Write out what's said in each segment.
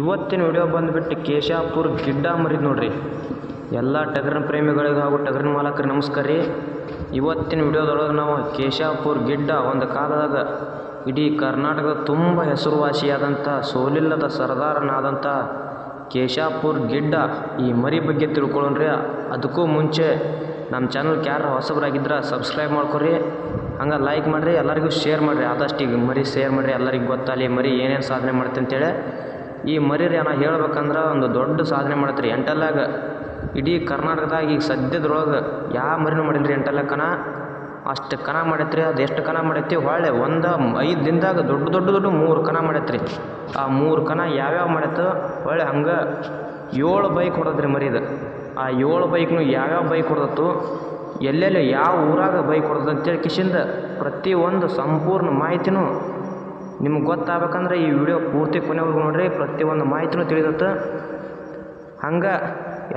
ಇವತ್ತಿನ ವಿಡಿಯೋ ಬಂದುಬಿಟ್ಟು ಕೇಶಾಪುರ ಗಿಡ್ಡ ಮರಿದ್ ನೋಡ್ರಿ. ಎಲ್ಲ ಟಗರಿನ ಪ್ರೇಮಿಗಳಿಗೆ ಹಾಗೂ ಟಗರಿನ ಮಾಲಕರಿಗೆ ನಮಸ್ಕಾರ ರೀ. ಇವತ್ತಿನ ವಿಡಿಯೋದೊಳಗೆ ನಾವು ಕೇಶಾಪುರ ಗಿಡ್ಡ ಒಂದು ಕಾಲದಾಗ ಇಡೀ ಕರ್ನಾಟಕದ ತುಂಬ ಹೆಸರುವಾಸಿಯಾದಂಥ ಸೋಲಿಲ್ಲದ ಸರದಾರನಾದಂಥ ಕೇಶಾಪುರ ಗಿಡ್ಡ ಈ ಮರಿ ಬಗ್ಗೆ ತಿಳ್ಕೊಳ್ಳೋಣ್ರಿ ಅದಕ್ಕೂ ಮುಂಚೆ ನಮ್ಮ ಚಾನಲ್ಗೆ ಯಾರು ಹೊಸಬರಾಗಿದ್ರೆ ಸಬ್ಸ್ಕ್ರೈಬ್ ಮಾಡ್ಕೊರಿ. ಹಂಗೆ ಲೈಕ್ ಮಾಡಿರಿ, ಎಲ್ಲರಿಗೂ ಶೇರ್ ಮಾಡಿರಿ. ಆದಷ್ಟು ಈಗ ಮರಿ ಶೇರ್ ಮಾಡಿರಿ. ಎಲ್ಲರಿಗೂ ಗೊತ್ತಾಗಲಿ ಮರಿ ಏನೇನು ಸಾಧನೆ ಮಾಡುತ್ತೆ ಅಂತೇಳಿ ಈ ಮರಿ ರೀ ನಾ ಹೇಳ್ಬೇಕಂದ್ರೆ ಒಂದು ದೊಡ್ಡ ಸಾಧನೆ ಮಾಡತ್ರಿ. ಎಂಟಲ್ಲಾಗ ಇಡೀ ಕರ್ನಾಟಕದಾಗ ಈಗ ಸದ್ಯದ್ರೊಳಗೆ ಯಾವ ಮರಿನೂ ಮಾಡಿಲ್ಲ ರೀ ಕನ ಅಷ್ಟು ಕನ ಮಾಡೈತ್ರಿ, ಅದು ಎಷ್ಟು ಕನ ಮಾಡೈತಿ ಹೊಳ್ಳೆ ಒಂದು ಐದು ದಿನದಾಗ ದೊಡ್ಡ ದೊಡ್ಡ ದೊಡ್ಡ ಮೂರು ಕನ ಮಾಡೈತ್ರಿ. ಆ ಮೂರು ಕನ ಯಾವ್ಯಾವ ಮಾಡೈತೆ ಹೊಳ್ಳೆ ಹಂಗೆ ಏಳು ಬೈಕ್ ಹೊಡೆದ್ರಿ ಮರಿದು. ಆ ಏಳು ಬೈಕ್ನು ಯಾವ್ಯಾವ ಬೈಕ್ ಹೊಡೆದತ್ತು? ಎಲ್ಲೆಲ್ಲಿ ಯಾವ ಊರಾಗ ಬೈಕ್ ಹೊಡೆದಂತೇಳಿ ಕಿಶಿಂದ ಪ್ರತಿಯೊಂದು ಸಂಪೂರ್ಣ ಮಾಹಿತಿನೂ ನಿಮ್ಗೆ ಗೊತ್ತಾಗಬೇಕಂದ್ರೆ ಈ ವಿಡಿಯೋ ಪೂರ್ತಿ ಕೊನೆವರೆಗೂ ನೋಡಿರಿ. ಪ್ರತಿಯೊಂದು ಮಾಹಿತಿನೂ ತಿಳಿದತ್ತೆ ಹಂಗೆ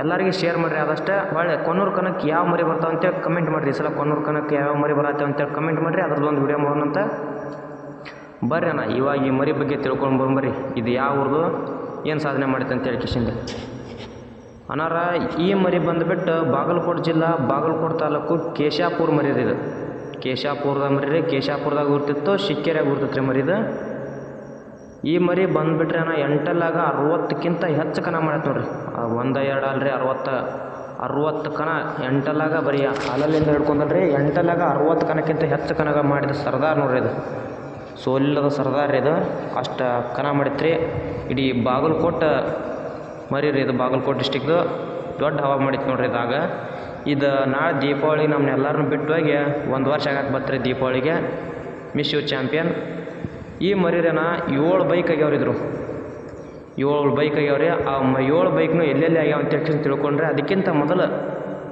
ಎಲ್ಲರಿಗೆ ಶೇರ್ ಮಾಡಿರಿ. ಅದಷ್ಟೇ ಒಳ್ಳೆ ಕೊನೂರು ಕನಕ್ಕೆ ಯಾವ ಮರಿ ಬರ್ತಾವೆ ಅಂತೇಳಿ ಕಮೆಂಟ್ ಮಾಡಿರಿ. ಈ ಸಲ ಕೊನ್ನೂರು ಕನಕ್ಕೆ ಯಾವ ಮರಿ ಬರತ್ತೆ ಅಂತೇಳಿ ಕಮೆಂಟ್ ಮಾಡಿರಿ. ಅದ್ರದ್ದು ಒಂದು ವಿಡಿಯೋ ಮಾಡೋಣಂತ ಬರ್ರಿ ಅಣ್ಣ, ಇವಾಗ ಈ ಮರಿ ಬಗ್ಗೆ ತಿಳ್ಕೊಂಡು ಬಂಬರಿ ಇದು ಯಾವ ಊರ್ದು? ಏನು ಸಾಧನೆ ಮಾಡಿತ್ತು ಅಂತೇಳಿ ಕಿಶಿಂದ. ಅನಾರ ಈ ಮರಿ ಬಂದುಬಿಟ್ಟು ಬಾಗಲಕೋಟೆ ಜಿಲ್ಲಾ, ಬಾಗಲಕೋಟೆ ತಾಲೂಕು ಕೇಶಾಪುರ ಮರಿ ಇದು. ಕೇಶಾಪುರದ ಮರಿ ರೀ ಕೇಶಾಪುರದಾಗ ಉರ್ತಿತ್ತು ಶಿಕ್ಕೇರಿಯಾಗ ಉರ್ತಿತ್ತು ರೀ ಮರಿದು ಈ ಮರಿ ಬಂದುಬಿಟ್ರೆ ನಾ ಎಂಟಲ್ಲಾಗ ಅರವತ್ತಕ್ಕಿಂತ ಹೆಚ್ಚು ಕನ ಮಾಡೈತೆ ನೋಡ್ರಿ. ಒಂದು, ಎರಡು ಅಲ್ರಿ, ಅರವತ್ತು ಅರವತ್ತು ಕನ ಎಂಟಲ್ಲಾಗ ಬರೀ ಹಾಲಲ್ಲಿಂದ ಹಿಡ್ಕೊಂಡಲ್ರಿ, ಎಂಟಲ್ಲಾಗ ಅರವತ್ತು ಕನಕ್ಕಿಂತ ಹೆಚ್ಚು ಕನಗ ಮಾಡಿದ ಸರ್ದಾರ್ ನೋಡ್ರಿ ಇದು. ಸೋಲಿಲ್ಲದ ಸರ್ದಾರ್ ರೀ ಇದು. ಅಷ್ಟು ಕನ ಮಾಡಿತ್ರಿ. ಇಡೀ ಬಾಗಲಕೋಟೆ ಮರಿ ರೀ ಇದು, ಬಾಗಲಕೋಟೆ ಡಿಸ್ಟಿಕ್ದು ದೊಡ್ಡ ಹವಾ ಮಾಡಿತ್ತು ನೋಡ್ರಿ ಇದಾಗ. ಇದು ನಾಳೆ ದೀಪಾವಳಿ ನಮ್ಮನ್ನೆಲ್ಲರನ್ನೂ ಬಿಟ್ಟು ಹೋಗಿ ಒಂದು ವರ್ಷ ಆಗಕ್ಕೆ ಬರ್ತೀರಿ ದೀಪಾವಳಿಗೆ. ಮಿಸ್ ಯು ಚಾಂಪಿಯನ್ ಈ ಮರಿರೇನ ಏಳು ಬೈಕ್ ಆಗ್ಯಾವ್ರಿ ಇದ್ರು. ಏಳು ಬೈಕ್ ಆಗ್ಯಾವ್ರಿ. ಆ ಮ ಏಳು ಬೈಕ್ನು ಎಲ್ಲೆಲ್ಲಿ ಆಗ್ಯಾವ ಅಂತ ಹೇಳಿ ತಿಳ್ಕೊಂಡ್ರೆ ಅದಕ್ಕಿಂತ ಮೊದಲು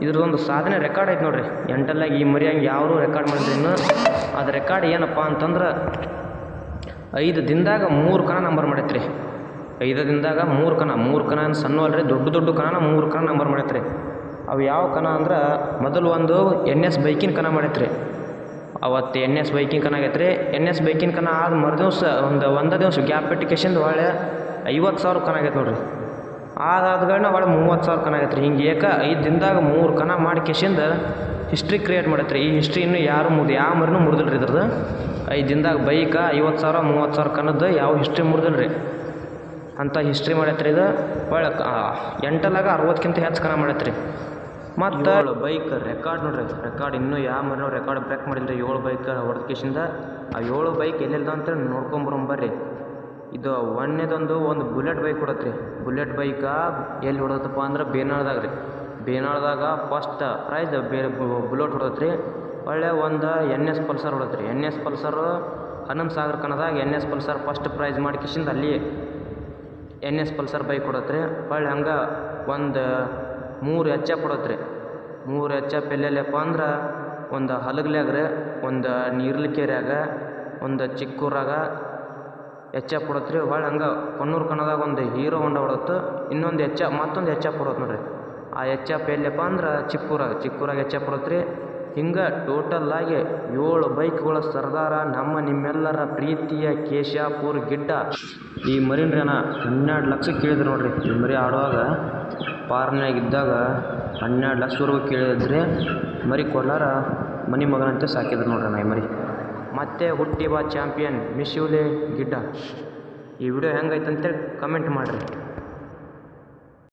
ಇದ್ರದ್ದೊಂದು ಸಾಧನೆ ರೆಕಾರ್ಡ್ ಐತೆ ನೋಡ್ರಿ. ಎಂಟಲ್ಲಾಗಿ ಈ ಮರಿ ಯಾರೂ ರೆಕಾರ್ಡ್ ಮಾಡಿದ್ರಿ ಇನ್ನು. ಅದು ರೆಕಾರ್ಡ್ ಏನಪ್ಪ ಅಂತಂದ್ರೆ ಐದು ದಿನದಾಗ ಮೂರು ಕಣ ನಂಬರ್ ಮಾಡೈತ್ರಿ. ಐದು ದಿನದಾಗ ಮೂರು ಕಣ ಮೂರು ಕಣ ಸಣ್ಣ ಅಲ್ರಿ ದೊಡ್ಡ ದೊಡ್ಡ ಕಣನ ಮೂರು ಕಣ ನಂಬರ್ ಮಾಡೈತ್ರಿ. ಅವು ಯಾವ ಕಣ ಅಂದ್ರೆ ಮೊದಲು ಒಂದು ಎನ್ ಎಸ್ ಬೈಕಿನ ಕಣ ಮಾಡೈತೆ ರೀ ಅವತ್ತು ಎನ್ ಎಸ್ ಬೈಕಿನ ಕನ ಆಗೈತೆ ರೀ ಎನ್ ಎಸ್ ಬೈಕಿನ ಕನ ಆದ ಮರು ದಿವಸ ಒಂದು ಒಂದು ದಿವಸ ಗ್ಯಾಪ್ ಇಟ್ಟಿಕೇಶಿಂದ ಒಳ್ಳೆ ಐವತ್ತು ಸಾವಿರ ಕನ ಆಗೈತೆ ನೋಡ್ರಿ. ಆದಾದ್ಗಳನ್ನ ಒಳ್ಳೆ ಮೂವತ್ತು ಸಾವಿರ ಕನ ಆಗೈತೆ ರೀ ಹಿಂಗೆ ಏಕ ಐದು ದಿನದಾಗ ಮೂರು ಕಣ ಮಾಡಿ ಕೆಶಿಂದ ಹಿಸ್ಟ್ರಿ ಕ್ರಿಯೇಟ್ ಮಾಡೈತೆ ರೀ ಈ ಹಿಸ್ಟ್ರಿ ಇನ್ನೂ ಯಾರು ಮುರಿದು ಯಾವ ಮರಿನೂ ಮುರಿದಿಲ್ಲ ರೀ ಇದ್ರದ್ದು ಐದು ದಿನದಾಗ ಬೈಕ ಐವತ್ತು ಸಾವಿರ, ಮೂವತ್ತು ಸಾವಿರ ಕನದ್ದು ಯಾವ ಹಿಸ್ಟ್ರಿ ಮುರಿದಿಲ್ಲ ರೀ ಅಂಥ ಹಿಸ್ಟ್ರಿ ಮಾಡೈತ್ರಿ ಇದು. ಒಳ್ಳೆ ಎಂಟಲಾಗ ಅರವತ್ತಕ್ಕಿಂತ ಹೆಚ್ಚು ಕನ ಮಾಡೈತ್ರಿ. ಮತ್ತು ಬೈಕ್ ರೆಕಾರ್ಡ್ ನೋಡ್ರಿ ರೆಕಾರ್ಡ್ ಇನ್ನೂ ಯಾವ ಮರಿನೂ ರೆಕಾರ್ಡ್ ಬ್ರೇಕ್ ಮಾಡಿಲ್ಲ ಏಳು ಬೈಕ್ ಹೊಡೆದಕಿಸಿಂದ. ಆ ಏಳು ಬೈಕ್ ಎಲ್ಲೆಲ್ಲ ಅಂತ ನೋಡ್ಕೊಂಬರೋಣ ಬರ್ರಿ. ಇದು ಒಂದನೇದೊಂದು ಒಂದು ಬುಲೆಟ್ ಬೈಕ್ ಹೊಡತ್ರಿ. ಬುಲೆಟ್ ಬೈಕ ಎಲ್ಲಿ ಹೊಡೆದಪ್ಪ ಅಂದ್ರೆ ಬೇನಾಳ್ದಾಗ ರೀ ಬೇನಾಳ್ದಾಗ ಫಸ್ಟ್ ಪ್ರೈಸ್ ಬೇರೆ ಬುಲೆಟ್ ಹೊಡತ್ರಿ ಒಳ್ಳೆ ಒಂದು ಎನ್ ಎಸ್ ಪಲ್ಸರ್ ಹೊಡೆದ್ರಿ ಎನ್ ಎಸ್ ಪಲ್ಸರು ಹನ್ನೊಂದು ಸಾವಿರ ಕಣದಾಗ N S Pulsar first prize ಮಾಡಿ ಕಿಶಿಂದ ಅಲ್ಲಿ ಎನ್ ಎಸ್ ಪಲ್ಸರ್ ಬೈಕ್ ಕೊಡತ್ರಿ. ಹೊಳ್ಳಿ ಹಂಗೆ ಒಂದು ಮೂರು ಎಚ್ ಎಫ್ ಕೊಡತ್ರಿ. ಮೂರು ಎಚ್ ಎಫ್ ಎಲ್ಲೆಲ್ಲಪ್ಪ ಅಂದ್ರೆ ಒಂದು ಹಲಗ್ಲ್ಯಾಗ ರೀ ಒಂದು ನೀರ್ಲಿಕೆರ್ಯಾಗ, ಒಂದು ಚಿಕ್ಕೂರಾಗ ಎಚ್ ಎಫ್ ಕೊಡತ್ರಿ. ಹೊಳ್ಳಿ ಹಂಗೆ ಕೊನ್ನೂರು ಕಣದಾಗ ಒಂದು ಹೀರೋ ಹೊಂಡ ಹೊಡತ್ತು, ಇನ್ನೊಂದು ಎಚ್ ಎಫ್ ಮತ್ತೊಂದು ಎಚ್ ಎಪ್ ಕೊಡತ್ತೆ ನೋಡ್ರಿ. ಆ ಎಚ್ ಎಫ್ ಎಲ್ಲಪ್ಪ ಅಂದ್ರೆ ಚಿಕ್ಕೂರಾಗ ಚಿಕ್ಕೂರಾಗ ಎಚ್ ಎಫ್ ಕೊಡತ್ರಿ. ಹಿಂಗೆ ಟೋಟಲ್ಲಾಗಿ ಏಳು ಬೈಕ್ಗಳ ಸರ್ದಾರ, ನಮ್ಮ ನಿಮ್ಮೆಲ್ಲರ ಪ್ರೀತಿಯ ಕೇಶಾಪುರ್ ಗಿಡ್ಡ. ಈ ಮರಿನ್ರೇನ ಹನ್ನೆರಡು ಲಕ್ಷಕ್ಕೆ ಕೇಳಿದ್ರು ನೋಡ್ರಿ. ಈ ಮರಿ ಆಡುವಾಗ ಪಾರ್ನ್ಯಾಗ ಇದ್ದಾಗ ಹನ್ನೆರಡು ಲಕ್ಷವರೆಗೂ ಕೇಳಿದ್ರೆ ಮರಿ ಕೊಡ್ಲಾರ ಮನಿ ಮಗನಂತೆ ಸಾಕಿದ್ರು ನೋಡ್ರಿ ನಾ ಈ ಮರಿ. ಮತ್ತೆ ಹುಟ್ಟಿ ಬಾ ಚಾಂಪಿಯನ್ ಮಿಸ್ ಯುಲೆ ಗಿಡ್ಡ. ಈ ವಿಡಿಯೋ ಹೆಂಗೈತೆ ಅಂತೇಳಿ ಕಮೆಂಟ್ ಮಾಡಿರಿ.